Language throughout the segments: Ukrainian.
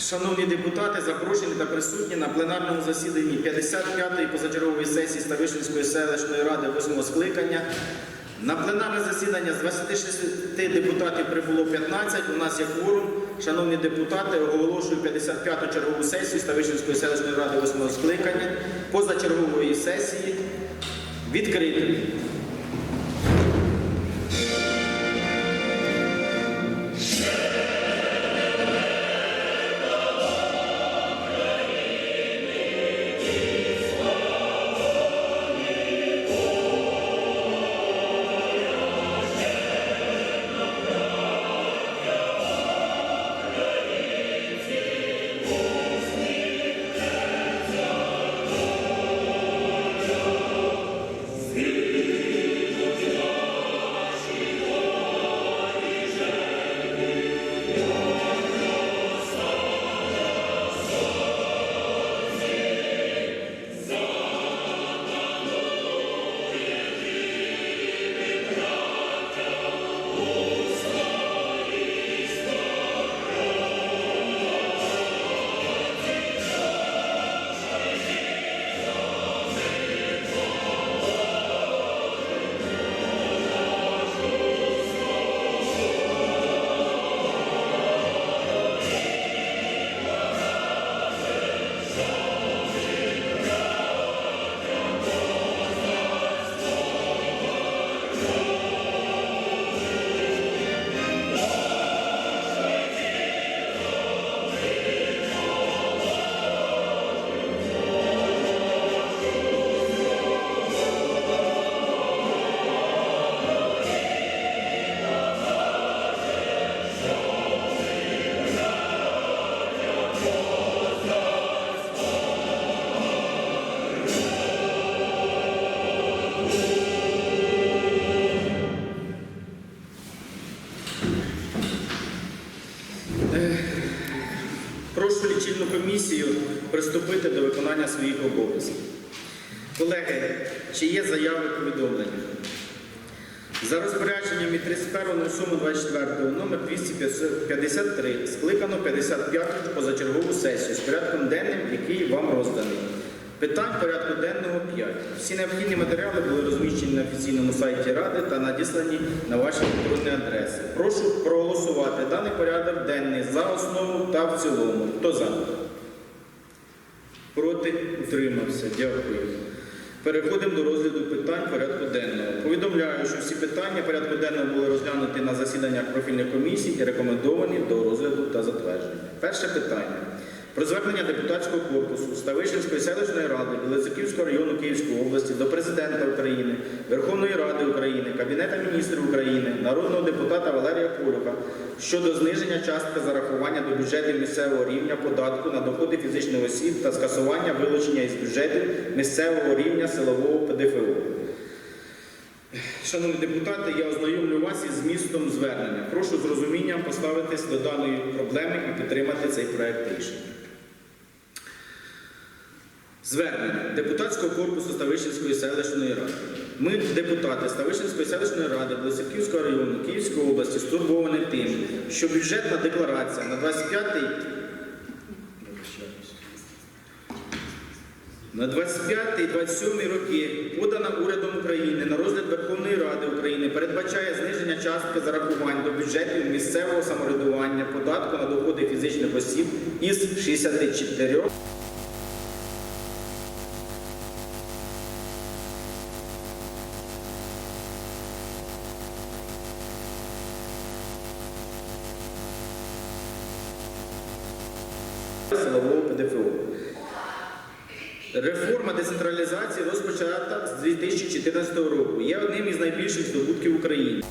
Шановні депутати, запрошені та присутні на пленарному засіданні 55-ї позачергової сесії Ставишинської селищної ради 8 скликання. На пленарне засідання з 26 депутатів прибуло 15. У нас є кворум. Шановні депутати, оголошую 55-ту чергову сесію Ставишинської селищної ради 8 скликання позачергової сесії відкритою. Виконання своїх обов'язків. Колеги, чи є заяви повідомлення? За розпорядженням від 31.07.24 номер 253 скликано 55-ту позачергову сесію з порядком денним, який вам розданий. Питань порядку денного 5. Всі необхідні матеріали були розміщені на офіційному сайті Ради та надіслані на ваші електронні адреси. Прошу проголосувати даний порядок денний за основу та в цілому. Хто за? Проти? Утримався. Дякую. Переходимо до розгляду питань порядку денного. Повідомляю, що всі питання порядку денного були розглянуті на засіданнях профільних комісій і рекомендовані до розгляду та затвердження. Перше питання. Про звернення депутатського корпусу Ставишинської селищної ради Білоцерківського району Київської області до Президента України, Верховної Ради України, Кабінета міністрів України, народного депутата Валерія Полюха щодо зниження частки зарахування до бюджетів місцевого рівня податку на доходи фізичних осіб та скасування вилучення із бюджетів місцевого рівня силового ПДФО. Шановні депутати, я ознайомлю вас із змістом звернення. Прошу з розумінням поставитись до даної проблеми і підтримати цей проект рішення. Звернення депутатського корпусу Ставищенської селищної ради. Ми, депутати Ставищенської селищної ради Блисівківського району Київської області, стурбовані тим, що бюджетна декларація на 25-й на 25-27 роки подана урядом України на розгляд Верховної Ради України передбачає зниження частки зарахувань до бюджетів місцевого самоврядування податку на доходи фізичних осіб із 64 силового ПДФО. Реформа децентралізації розпочата з 2014 року. Є одним із найбільших здобутків України.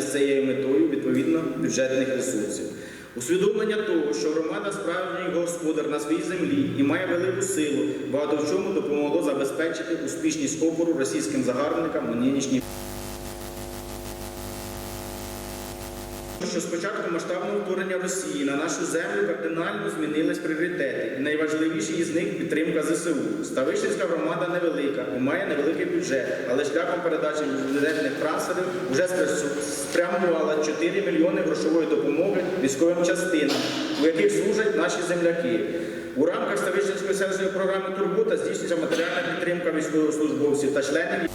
З цією метою відповідно бюджетних ресурсів. Усвідомлення того, що громада справжній господар на своїй землі і має велику силу, багато в чому допомогло забезпечити успішність опору російським загарбникам у нинішній Що з початку масштабного вторгнення Росії на нашу землю кардинально змінились пріоритети. І найважливіший із них підтримка ЗСУ. Ставищенська громада невелика має невеликий бюджет, але шляхом передачі бюджетних трансферів вже спрямувала 4 мільйони грошової допомоги військовим частинам, у яких служать наші земляки. У рамках Ставищенської селищної програми Турбота здійснюється матеріальна підтримка військовослужбовців та членів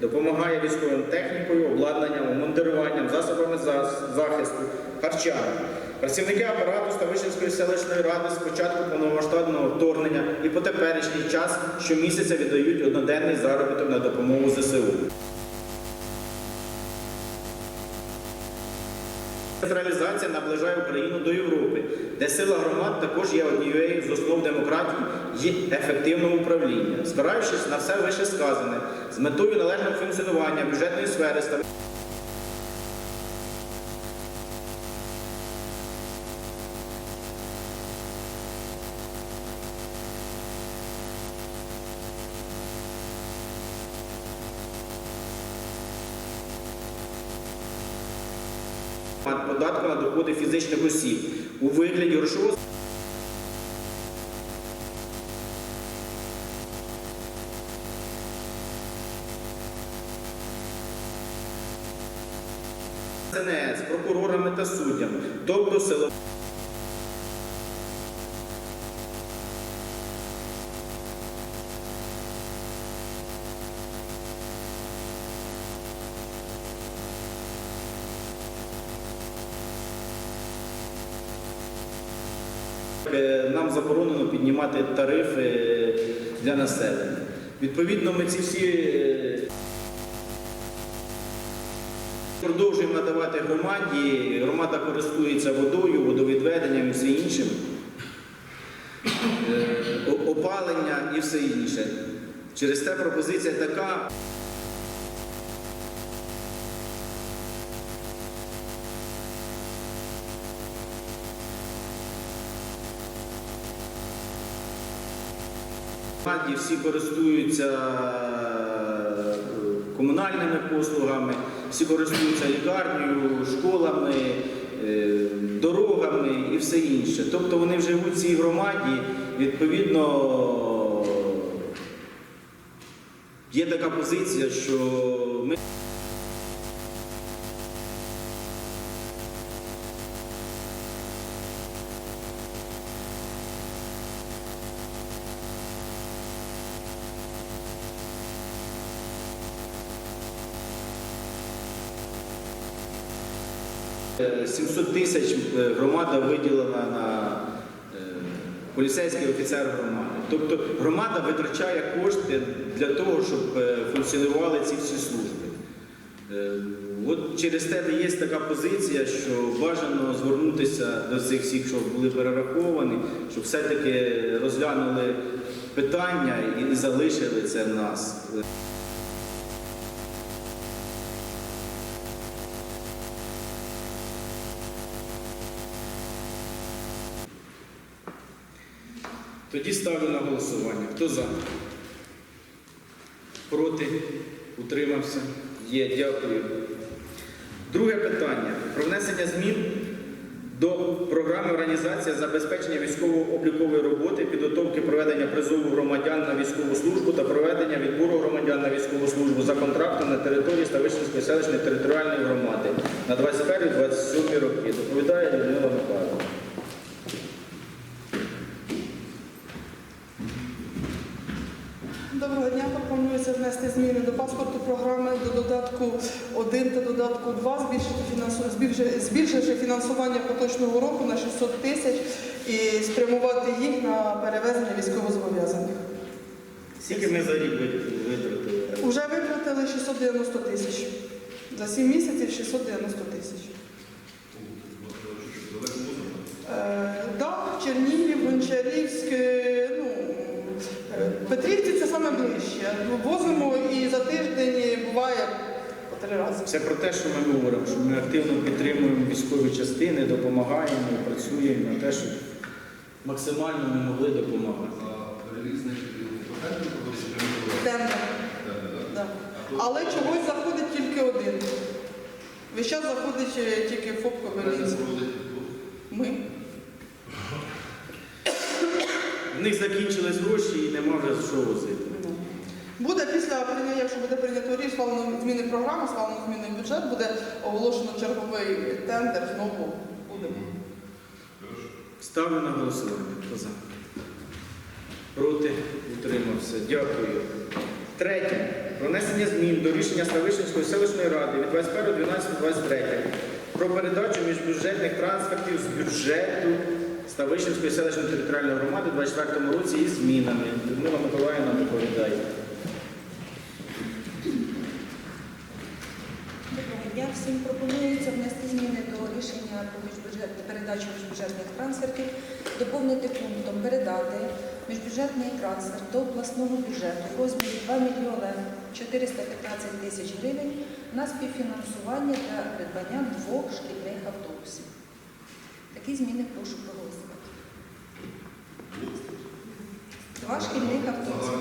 допомагає військовим технікою, обладнанням, обмундируванням, засобами захисту, харчами. Працівники апарату Ставищенської селищної ради з початку повномасштабного вторгнення і по теперішній час щомісяця віддають одноденний заробіток на допомогу ЗСУ. Централізація наближає Україну до Європи, де сила громад також є однією з основ демократії і ефективного управління. Спираючись на все вище сказане, з метою належного функціонування бюджетної сфери податку на доходи фізичних осіб у вигляді грошового прокурорами та суддями, тобто силовими Е, Нам заборонено піднімати тарифи для населення. Відповідно, ми ці всі е, надавати громаді. Громада користується водою, водовідведенням і все іншим. Е, Опалення і все інше. Через те пропозиція така. Всі користуються е, комунальними послугами, всі користуються лікарнею, школами, е, дорогами і все інше. Тобто вони живуть в цій громаді, відповідно, є така позиція, що ми. 700 тисяч е, громада виділена на е, поліцейський офіцер громади. Тобто громада витрачає кошти для того, щоб е, функціонували ці всі служби. От через те є така позиція, що бажано звернутися до цих всіх, що були перераховані, щоб все-таки розглянули питання і залишили це в нас. Тоді ставлю на голосування. Хто за? Проти? Утримався? Є, дякую. Друге питання. Про внесення змін до програми організації забезпечення військово-облікової роботи, підготовки проведення призову громадян на військову службу та проведення відбору громадян на військову службу за контрактом на території Ставищенської селищної територіальної громади на 21-27 роки. Доповідає Людмила Михайловна. Доброго дня. Пропонується внести зміни до паспорту програми до додатку 1 та додатку 2, збільшити збільшивши фінансування поточного року на 600 тисяч і спрямувати їх на перевезення військовозобов'язаних. Скільки ми за рік витратили? Уже витратили 690 тисяч. За 7 місяців 690 тисяч. Е, да, Чернігів, Гончарівськ, е, ну, е, Петрівці це саме ближче. Возимо і за тиждень буває по три рази. Все про те, що ми говоримо, що ми активно підтримуємо військові частини, допомагаємо, працюємо на те, щоб максимально ми могли допомагати. Тендер. Але чогось заходить тільки один. Весь час заходить е, тільки ФОП Кобилинськ. Ми. В них закінчились гроші і нема вже що возити. Буде після прийняття, якщо буде прийнято рішення, схвалено зміни програми, схвалено зміни бюджет, буде оголошено черговий тендер, знову будемо. Ставлю на голосування. Хто за? Проти? Утримався. Дякую. Третє. Про внесення змін до рішення Ставищенської селищної ради від 21.12.23 про передачу міжбюджетних трансфертів з бюджету Ставищенської селищної територіальної громади у 2024 році із змінами. Людмила Миколаївна доповідає. Доброго дня. Всім пропонується внести зміни до рішення про міжбюджет... передачу міжбюджетних трансфертів, доповнити пунктом передати міжбюджетний трансфер до обласного бюджету в розмірі 2 мільйони 415 тисяч гривень на співфінансування для придбання двох шкільних автобусів. Такі зміни прошу проголосувати. Два шкільних автобуси.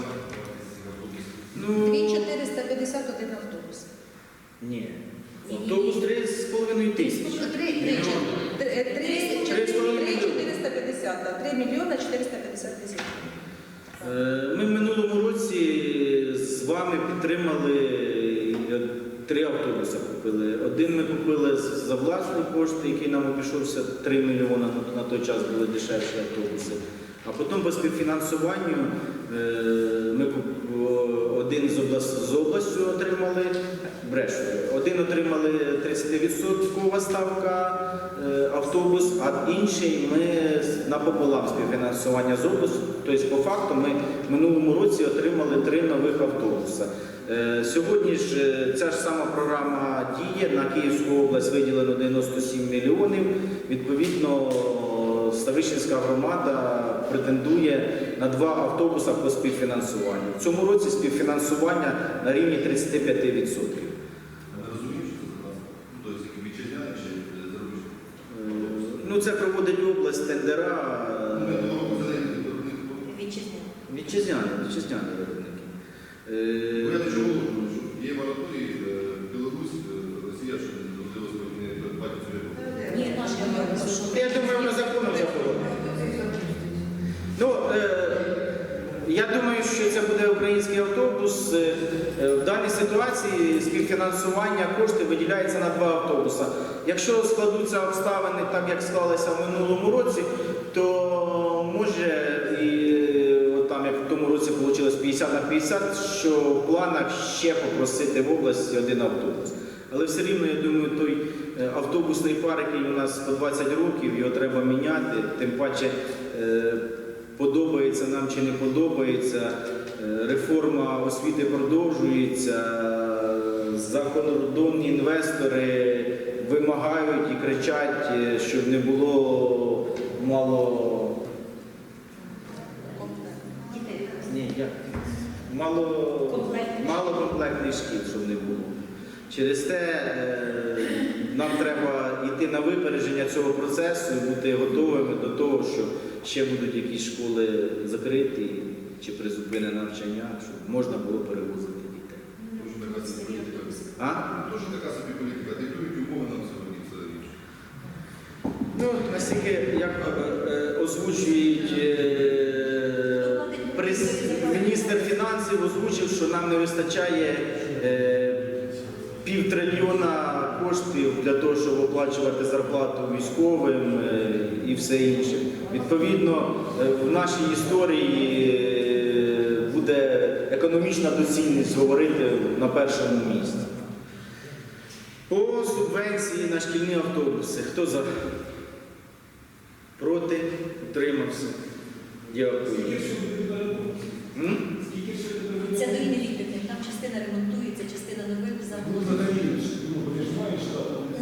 Ну, 2451 автобус. ні. Автобус 3,5 тисячі. Три- три- три- три- Три 450, да, 3 мільйона 450 тисяч. Е, Ми в минулому році з вами підтримали е, три автобуси. Купили. Один ми купили за власні кошти, який нам обійшовся 3 мільйони, на- на той час були дешевші автобуси. А потім по співфінансуванню е, ми один з, облас, з областю отримали, брешу, один отримали 30% ставка е, автобус, а інший ми напополам співфінансування з областю. Тобто, по факту, ми в минулому році отримали три нових автобуси. Е, Сьогодні ж ця ж сама програма діє на Київську область виділено 97 мільйонів. Відповідно, Ставищенська громада претендує на два автобуси по співфінансуванню. В цьому році співфінансування на рівні 35%. Ми розуміємо, що це транспорт. Ну, вітчизняний чи зарубіжний. Е, Ну, це проводить область тендера. Е. Вітчизняні, вітчизняні виробники. Е, Ну, Я не чому говорю, що є мораторій, е, Білорусь, е, Росія, що можливо не придбати цю рибу. Ні, наші Я думаю, воно законом заховано. Ну, е, я думаю, що це буде український автобус. Е, е, В даній ситуації співфінансування кошти виділяється на два автобуси. Якщо складуться обставини так, як склалися в минулому році, то може і е, там, як в тому році вийшло 50 на 50, що в планах ще попросити в області один автобус. Але все рівно, я думаю, той е, автобусний парк, який у нас по 20 років, його треба міняти. Тим паче е, подобається нам чи не подобається. Реформа освіти продовжується. Закордонні інвестори вимагають і кричать, е, щоб не було мало. Ні, як? Мало, Комплектних. мало комплектних шкіл, щоб не було. Через те е, нам треба йти на випередження цього процесу і бути готовими до того, що ще будуть якісь школи закриті чи призупинене навчання, щоб можна було перевозити дітей. Дуже така собі політика. А? Дуже така собі політика. Диктують умови нам сьогодні все інше. Ну, наскільки як е, е, озвучують е, міністр фінансів озвучив, що нам не вистачає півтрильйона коштів для того, щоб оплачувати зарплату військовим все інше. Відповідно, е, в нашій історії е, буде економічна доцільність говорити на першому місці. По субвенції на шкільні автобуси. Хто за? Проти? Утримався. Дякую. Це до Інни Вікторівни, там частина ремонтується, частина нових загалом.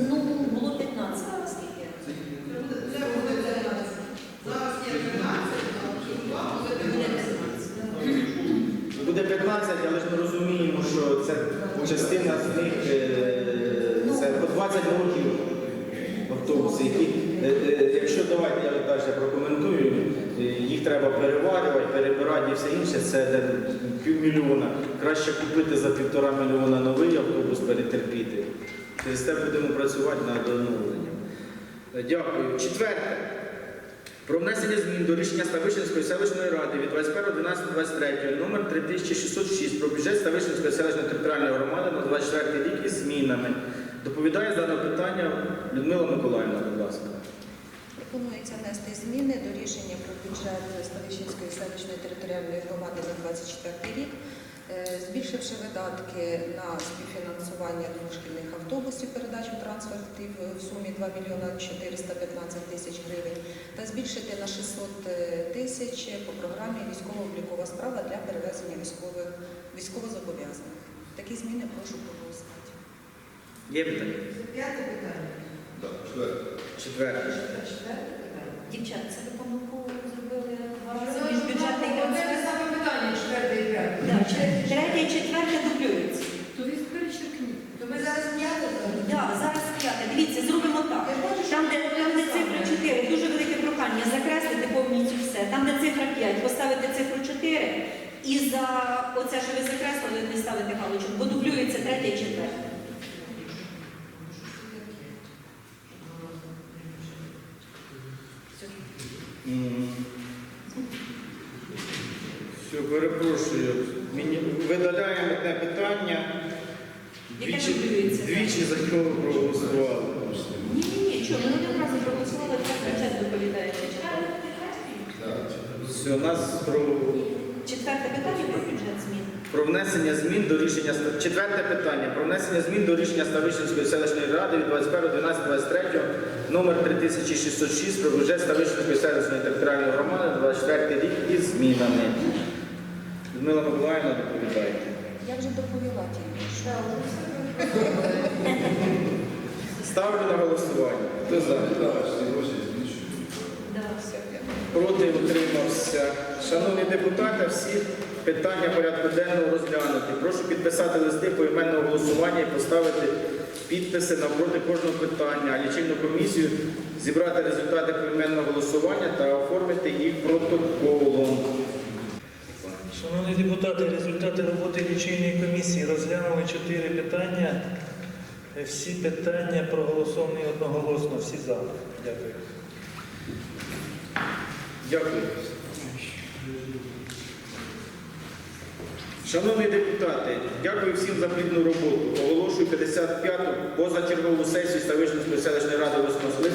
Ну, було 15, наскільки. я розумію. Але ж ми розуміємо, що це частина з них е, це по 20 років автобуси, які, е, е, якщо давайте я далі прокоментую, їх треба переварювати, перебирати і все інше, це півмільйона. Краще купити за півтора мільйона новий автобус, перетерпіти. Через те будемо працювати над оновленням. Дякую. Четверте. Про внесення змін до рішення Ставищенської селищної ради від 21.12.23 номер 3606 про бюджет Ставищенської селищної територіальної громади на 24 рік із змінами. Доповідає даного питання Людмила Миколаївна, будь ласка. Пропонується внести зміни до рішення про бюджет Ставищенської селищної територіальної громади на 24 рік, збільшивши видатки на співфінансування двошкільних автобусів, передачу трансфертів в сумі 2 мільйона 415 тисяч гривень та збільшити на 600 тисяч по програмі військово-облікова справа для перевезення військових військовозобов'язаних. Такі зміни прошу проголосувати. Є питання? П'яте питання. Так, четверте. Четверте. Четверте питання. Дівчат, це ви помилку зробили два рази Це між бюджетний Одне те трансфер. саме питання, четверте і п'яте. Да, Третє і четверте дублюються. То ви перечеркніть. То ми зараз п'яте зробимо? Да, зараз п'яте. Дивіться, зробимо так. Там, де, там, де цифра 4, дуже велике прохання закреслити повністю все. Там, де цифра 5, поставити цифру 4 і за оце, що ви закреслили, не ставити галочку, бо дублюється третє і четверте. Все, перепрошую. Видаляємо одне питання. Яке Двічі, дублюється? двічі за нього проголосували. Ні, ні, ні, чого, ми один раз проголосували, так бюджет доповідає. Все, у нас про, Четверте питання про бюджет змін. про внесення змін до рішення Ста- четверте питання про внесення змін до рішення Ставищенської селищної ради від 21.12.23 номер 3606 про бюджет Ставищенської селищної територіальної громади на 24 рік із змінами. Людмила Миколаївна, доповідайте. Я вже доповіла тільки. Ставлю на голосування. Хто за? Проти утримався. Шановні депутати, всі питання порядку денного розглянуті. Прошу підписати листи поіменного голосування і поставити підписи навпроти кожного питання, а лічильну комісію зібрати результати поіменного голосування та оформити їх протоколом. Шановні депутати, результати роботи лічильної комісії розглянули чотири питання. Е, Всі питання проголосовані одноголосно, всі за. Дякую. Дякую. Шановні депутати, дякую всім за плідну роботу. Оголошую 55-ту позачергову сесію Ставищенської селищної ради 8 скликання закритою.